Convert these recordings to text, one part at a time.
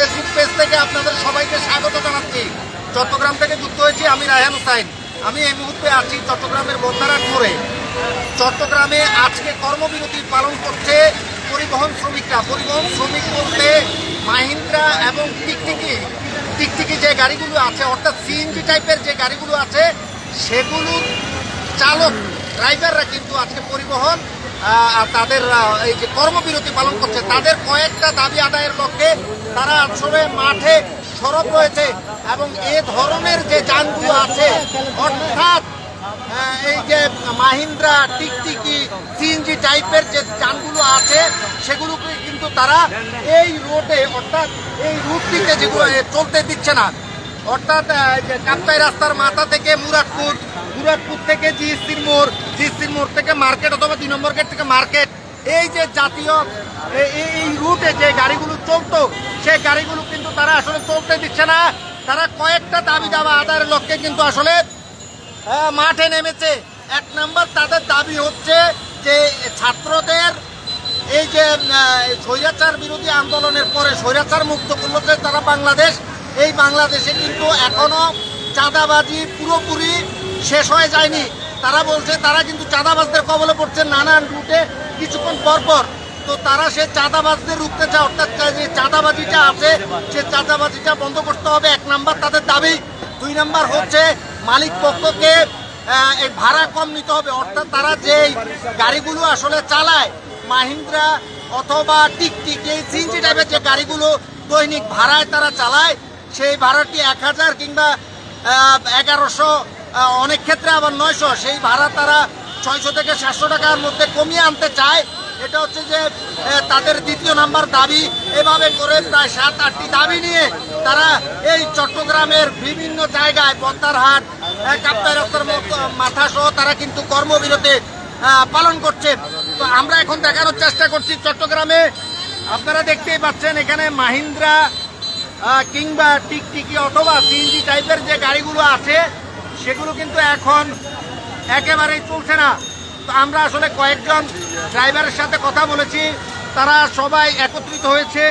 Facebook page থেকে আপনাদের সবাইকে স্বাগত জানাচ্ছি। চট্টগ্রাম থেকে যুক্ত হয়েছি আমি রায়হান হুসাইন। আমি এই মুহূর্তে আছি চট্টগ্রামের বন্দারাট মোড়ে। চট্টগ্রামে আজকে কর্মবিরতি পালন করছে পরিবহন শ্রমিকরা। পরিবহন শ্রমিক বলতে মাহিন্দ্রা এবং টিকটিকি। টিকটিকি যে গাড়িগুলো আছে, অর্থাৎ সিএনজি টাইপের যে গাড়িগুলো আছে সেগুলোর চালক ড্রাইভাররা কিন্তু আজকে পরিবহন তাদের এই যে কর্মবিরতি পালন করছে, তাদের কয়েকটা দাবি আদায়ের লক্ষ্যে তারা আসলে মাঠে সরব রয়েছে এবং এ ধরনের যে যানগুলো আছে, অর্থাৎ এই যে মাহিন্দ্রা টিকটিকি সিএনজি টাইপের যে যানগুলো আছে, সেগুলোকে কিন্তু তারা এই রোডে, অর্থাৎ এই রুটটিতে যেগুলো চলতে দিচ্ছে না। অর্থাৎ কাপ্তাই রাস্তার মাথা থেকে মুরাদপুর মুরাদপুর থেকে জিএসসির মোড় জিএসসির মোড় থেকে মার্কেট অথবা দুই নম্বর গেট থেকে মার্কেট। এই যে জাতীয় এই রুটে যে গাড়িগুলো চলতো, সেই গাড়িগুলো কিন্তু তারা আসলে চলতে দিচ্ছে না। তারা কয়েকটা দাবি দাবা আদায়ের লক্ষ্যে কিন্তু আসলে মাঠে নেমেছে। এক নম্বর তাদের দাবি হচ্ছে যে ছাত্রদের এই যে স্বৈরাচার বিরোধী আন্দোলনের পরে স্বৈরাচার মুক্ত করল যে তারা বাংলাদেশ, এই বাংলাদেশে কিন্তু এখনও চাঁদাবাজি, পুরোপুরি শেষ হয়ে যায়নি। তারা বলছে, তারা কিন্তু চাঁদাবাজদের কবলে পড়ছে নানান রুটে কিছুক্ষণ পর পর তো তারা সে চাঁদাবাজদের রুখতে চায় অর্থাৎ যে চাঁদাবাজিটা আছে, সে চাঁদাবাজিটা বন্ধ করতে হবে। এক নাম্বার তাদের দাবি। দুই নাম্বার হচ্ছে, মালিক পক্ষকে এই ভাড়া কম নিতে হবে। অর্থাৎ তারা যেই গাড়িগুলো আসলে চালায়, মাহিন্দ্রা অথবা টিকটিক, এই সিএনজি টাইপের যে গাড়িগুলো দৈনিক ভাড়ায় তারা চালায়, সেই ভাড়াটি এক হাজার কিংবা এগারোশো অনেক ক্ষেত্রে আবার নয়শো, সেই ভাড়া তারা ছয়শো থেকে সাতশো টাকার মধ্যে কমিয়ে আনতে চায়। এটা হচ্ছে যে তাদের দ্বিতীয় নাম্বার দাবি। এভাবে করে প্রায় সাত, আটটি দাবি নিয়ে তারা এই চট্টগ্রামের বিভিন্ন জায়গায় কাপ্তাই রাস্তার মাথা সহ তারা কিন্তু কর্মবিরতি পালন করছে। তো আমরা এখন দেখানোর চেষ্টা করছি চট্টগ্রামে। আপনারা দেখতেই পাচ্ছেন এখানে মাহিন্দ্রা কিংবা টিকটিকি অথবা সিএনজি টাইপের যে গাড়িগুলো আছে সেগুলো কিন্তু এখন একেবারেই চলছে না। তো আমরা আসলে কয়েকজন ড্রাইভারের সাথে কথা বলেছি, তারা সবাই একত্রিত হয়েছে।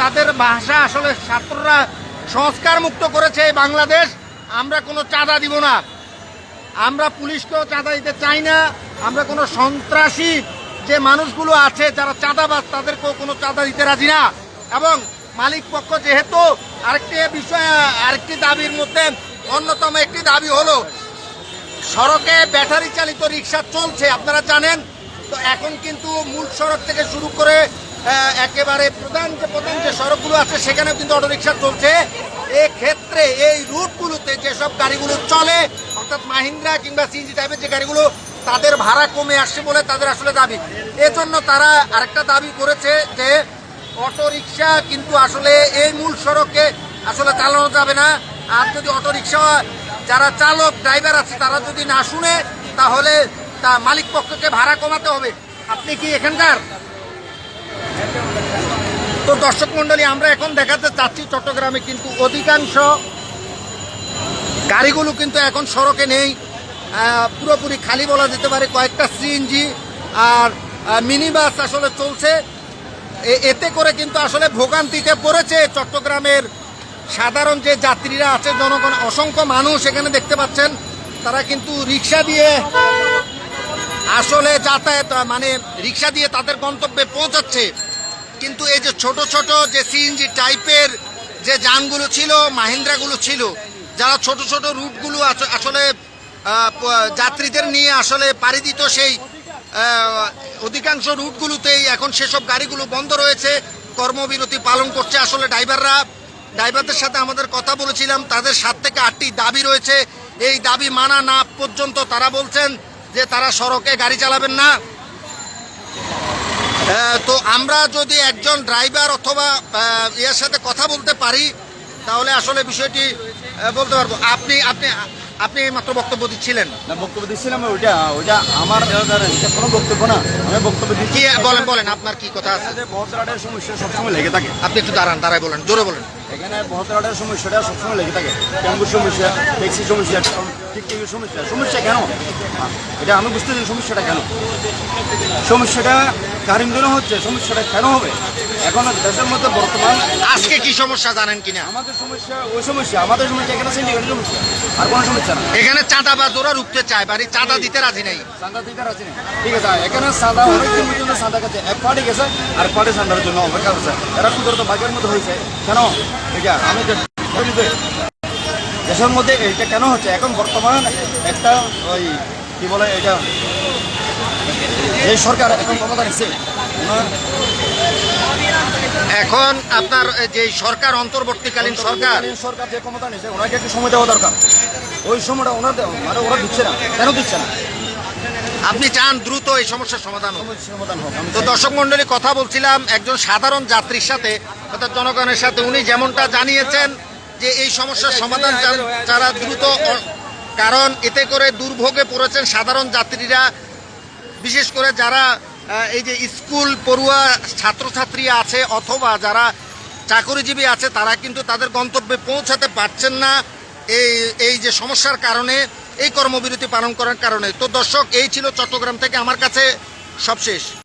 তাদের ভাষা আসলে ছাত্ররা সংস্কার মুক্ত করেছে এই বাংলাদেশ। আমরা কোনো চাঁদা দিব না। আমরা পুলিশকেও চাঁদা দিতে চাই না। আমরা কোনো সন্ত্রাসী যে মানুষগুলো আছে, যারা চাঁদাবাজ, তাদেরকেও কোনো চাঁদা দিতে রাজি না। এবং মালিক পক্ষ যেহেতু আরেকটি বিষয় আরেকটি দাবির মধ্যে অন্যতম একটি দাবি হলো, সড়কে ব্যাটারি চালিত রিক্সা চলছে, আপনারা জানেন? তো এখন কিন্তু মূল সড়ক থেকে শুরু করে একেবারে প্রধান যে প্রধান যে সড়কগুলো আছে, সেখানেও কিন্তু অটোরিক্সা চলছে। ক্ষেত্রে এই রুটগুলোতে যেসব গাড়িগুলো চলে, অর্থাৎ মাহিন্দ্রা কিংবা সিএনজি টাইপের যে গাড়িগুলো, তাদের ভাড়া কমে আসছে বলে তাদের আসলে দাবি। এজন্য তারা আরেকটা দাবি করেছে যে, অটোরিকশা কিন্তু আসলে এই মূল সড়কে আসলে চালানো যাবে না। আর যদি অটোরিকশা যারা চালক ড্রাইভার আছে, তারা যদি না শুনে, তাহলে তা মালিক পক্ষকে ভাড়া কমাতে হবে। আপনি কি এখানকার? তো দর্শক মন্ডলী আমরা এখন দেখাতে চাচ্ছি চট্টগ্রামে কিন্তু অধিকাংশ গাড়িগুলো কিন্তু এখন সড়কে নেই। পুরোপুরি খালি বলা যেতে পারে, কয়েকটা সিএনজি আর মিনি বাস আসলে চলছে। এতে করে কিন্তু আসলে ভোগান্তিতে পড়েছে চট্টগ্রামের সাধারণ যে যাত্রীরা আছে, জনগণ, অসংখ্য মানুষ এখানে দেখতে পাচ্ছেন, তারা কিন্তু রিক্সা দিয়ে আসলে যাতায়াত মানে রিক্সা দিয়ে তাদের গন্তব্যে পৌঁছাচ্ছে। কিন্তু এই যে ছোট ছোট যে সিএনজি টাইপের যে যানগুলো ছিল, মাহিন্দ্রাগুলো ছিল, যারা ছোট ছোট রুটগুলো আস- আসলে যাত্রীদের নিয়ে আসলে পাড়ি দিত সেই অধিকাংশ রুটগুলোতেই এখন সেসব গাড়িগুলো বন্ধ রয়েছে। কর্মবিরতি পালন করছে আসলে ড্রাইভাররা। ড্রাইভারদের সাথে আমাদের কথা বলেছিলাম, তাদের সাত থেকে আটটি দাবি রয়েছে। এই দাবি মানা না পর্যন্ত তারা বলছেন যে তারা সড়কে গাড়ি চালাবেন না। তো আমরা যদি একজন ড্রাইভার অথবা ইয়ার সাথে কথা বলতে পারি, তাহলে আসলে বিষয়টি বলতে পারব। আপনি আপনি আপনি মাত্র বক্তব্য দিচ্ছিলেন? না বক্তব্য দিচ্ছিলাম ওইটা ওইটা আমার কোনো বক্তব্য না। আমি বক্তব্য দিচ্ছি। বলেন বলেন আপনার কি কথা আছে? বহতরাটের সমস্যা সবসময় লেগে থাকে। আপনি একটু দাঁড়ান দাঁড়ায় বলেন জোরে বলেন। এখানে বহতরাটের সমস্যাটা সবসময় লেগে থাকে। ট্যাম্পুর সমস্যা ট্যাক্সি সমস্যা ঠিক ঠিক সমস্যা। সমস্যা কেন? এটা আমি বুঝতে চাই সমস্যাটা কেন? সমস্যাটা কারিম জন্য হচ্ছে সমস্যাটা কেন হবে? এখন দেশের মধ্যে বর্তমান আজকে কি সমস্যা জানেন কিনা? আমাদের সমস্যা ওই সমস্যা আমাদের সমস্যা এখানে সিন্ডিকেটের সমস্যা। আর কোনো সমস্যা না। এখানে চাঁদাবাজ ওরা রুখতে চায় বাড়ি চাঁদা দিতে রাজি নেই। চাঁদা দিতে রাজি নেই। ঠিক আছে এখানে চাঁদা অনেকদিন পর্যন্ত চাঁদা গেছে। এক পার্টি গেছে আর পার্টি চাঁদার জন্য অপেক্ষা করছে। এরা কুদরত ভাগের মতো হয়েছে। কেন? আমি তো বলি যে, দেশের মধ্যে এইটা কেন হচ্ছে? এখন বর্তমান একটা ওই কি বলে এটা এই সরকার এখন ক্ষমতা নিচ্ছে এখন আপনার যে সরকার অন্তর্বর্তীকালীন সরকার সরকার যে ক্ষমতা নিচ্ছে ওনাকে একটু সময় দেওয়া দরকার। ওই সময়টা ওনার মানে ওরা দিচ্ছে না। কেন দিচ্ছে না? আপনি চান দ্রুত এই সমস্যার সমাধান হোক। সমাধান হোক তো। দর্শক মন্ডলী কথা বলছিলাম একজন সাধারণ যাত্রীর সাথে অর্থাৎ জনগণের সাথে উনি যেমনটা জানিয়েছেন যে এই সমস্যার সমাধান তারা দ্রুত কারণ এতে করে দুর্ভোগে পড়েছেন সাধারণ যাত্রীরা বিশেষ করে যারা এই যে স্কুল পড়ুয়া ছাত্রছাত্রী আছে অথবা যারা চাকরিজীবী আছে তারা কিন্তু তাদের গন্তব্যে পৌঁছাতে পারছেন না। এই এই যে সমস্যার কারণে এই কর্মবিরতি পালন করার কারণে। তো দর্শক এই ছিল চট্টগ্রাম থেকে আমার কাছে সবশেষ।